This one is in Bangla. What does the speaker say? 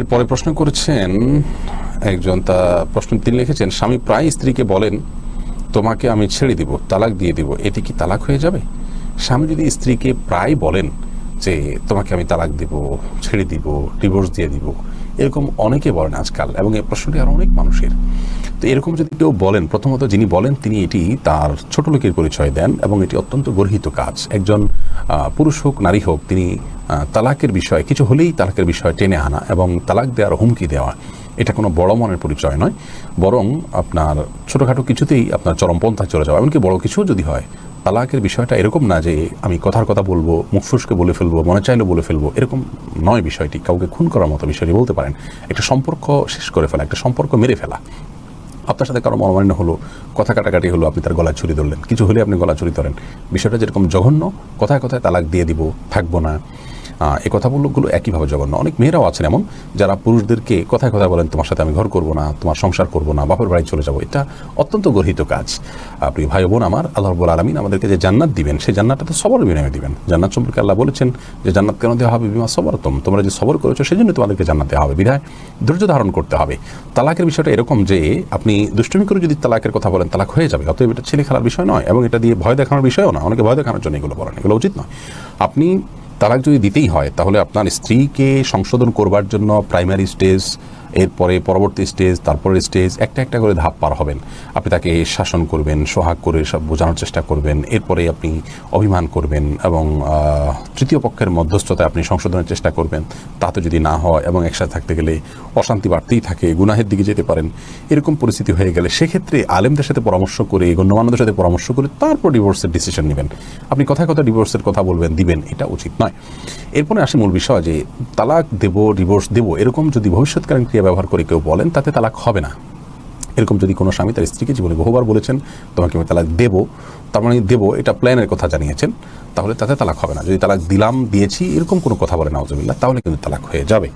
এরপরে প্রশ্ন করেছেন, একজন তা প্রশ্ন তিনি লিখেছেন, স্বামী প্রায় স্ত্রীকে বলেন, তোমাকে আমি ছেড়ে দিব, তালাক দিয়ে দিব, এতে কি তালাক হয়ে যাবে? স্বামী যদি স্ত্রীকে প্রায় বলেন যে, তোমাকে আমি তালাক দিব, ছেড়ে দিব ডিভোর্স দিয়ে দিব এরকম অনেকে বলেন আজকাল, এবং এই প্রশ্নটি আর অনেক মানুষের। তো এরকম যদি কেউ বলেন, প্রথমত যিনি বলেন, তিনি এটি তার ছোট লোকের পরিচয় দেন, এবং এটি অত্যন্ত গর্হিত কাজ। একজন পুরুষ হোক, নারী হোক, তিনি তালাকের বিষয়ে, কিছু হলেই তালাকের বিষয় টেনে আনা, এবং তালাক দেওয়ার হুমকি দেওয়া, এটা কোনো বড় মনের পরিচয় নয়। বরং আপনার ছোটোখাটো কিছুতেই আপনার চরমপন্থা চলে যাওয়া, এমনকি বড় কিছু যদি হয় তালাকের বিষয়টা এরকম না যে আমি কথার কথা বলব, মুখ ফুসকে বলে ফেলব, মনে চাইলে বলে ফেলব, এরকম নয় বিষয়টি। কাউকে খুন করার মতো বিষয়টি বলতে পারেন। একটা সম্পর্ক শেষ করে ফেলা, একটা সম্পর্ক মেরে ফেলা। আপনার সাথে কারও মনোমান্য হলো, কথা কাটাকাটি হলো, আপনি তার গলা ছুরি ধরলেন, কিছু হলে আপনি গলা ছুরি ধরেন। বিষয়টা যেরকম জঘন্য, কথায় কথায় তালাক দিয়ে দিব, থাকব না। এই কথাগুলোগুলো একইভাবে জঘন্য। অনেক মেয়েরাও আছেন এমন, যারা পুরুষদেরকে কথায় কথায় বলেন, তোমার সাথে আমি ঘর করব না, তোমার সংসার করব না, বাপের বাড়ি চলে যাব। এটা অত্যন্ত গর্হিত কাজ। আপনি ভাই বোন আমার, আল্লাহ রব্বুল আলমিন আমাদেরকে যে জান্নাত দিবেন, সেই জান্নাতটা তো সবর বিনিময়ে দিবেন। জান্নাত সম্পর্কে আল্লাহ বলেছেন যে, জান্নাত কেন দেওয়া হবে? বিমা সবরতম। তোমরা যে সবর করেছ, সেই জন্য তোমাদেরকে জান্নাত দেওয়া হবে। বিধায় ধৈর্য ধারণ করতে হবে। তালাকের বিষয়টা এরকম যে, আপনি দুষ্টুমি করে যদি তালাকের কথা বলেন, তালাক হয়ে যাবে। অতএব এটা ছেলে খেলার বিষয় নয় এবং এটা দিয়ে ভয় দেখানোর বিষয়ও না। অনেকে ভয় দেখানোর জন্য এগুলো বলেন। এগুলো উচিত নয়। আপনি তালাক যদি দিতেই হয় তাহলে আপনার স্ত্রীকে সংশোধন করবার জন্য প্রাইমারি স্টেজ এরপরে পরবর্তী স্টেজ, তারপরের স্টেজ, একটা একটা করে ধাপ পার হবেন। আপনি তাকে শাসন করবেন, সোহাগ করে সব বোঝানোর চেষ্টা করবেন, এরপরে আপনি অভিমান করবেন এবং তৃতীয় পক্ষের মধ্যস্থতায় আপনি সংশোধনের চেষ্টা করবেন। তাতে যদি না হয় এবং একসাথে থাকতে গেলে অশান্তি বাড়তেই থাকে, গুনাহের দিকে যেতে পারেন, এরকম পরিস্থিতি হয়ে গেলে সেক্ষেত্রে আলেমদের সাথে পরামর্শ করে, গণ্যমান্যদের সাথে পরামর্শ করে তারপর ডিভোর্সের ডিসিশন নেবেন। আপনি কথায় কথা ডিভোর্সের কথা বলবেন, দিবেন, এটা উচিত নয়। এরপরে আসে মূল বিষয় যে, তালাক দেব ডিভোর্স দেব, এরকম যদি ভবিষ্যৎকালীন ক্রিয়া ব্যবহার করে কেউ বলেন, তাতে তালাক হবে না। এরকম যদি কোনো স্বামী তার স্ত্রীকে জীবনে বহুবার বলেছেন, তোমাকে আমি তালাক দেবো, তার মানে দেবো, এটা প্ল্যানের কথা জানিয়েছেন, তাহলে তাতে তালাক হবে না। যদি তালাক দিলাম, দিয়েছি, এরকম কোনো কথা বলে নাউজবিল্লা তাহলে কিন্তু তালাক হয়ে যাবে।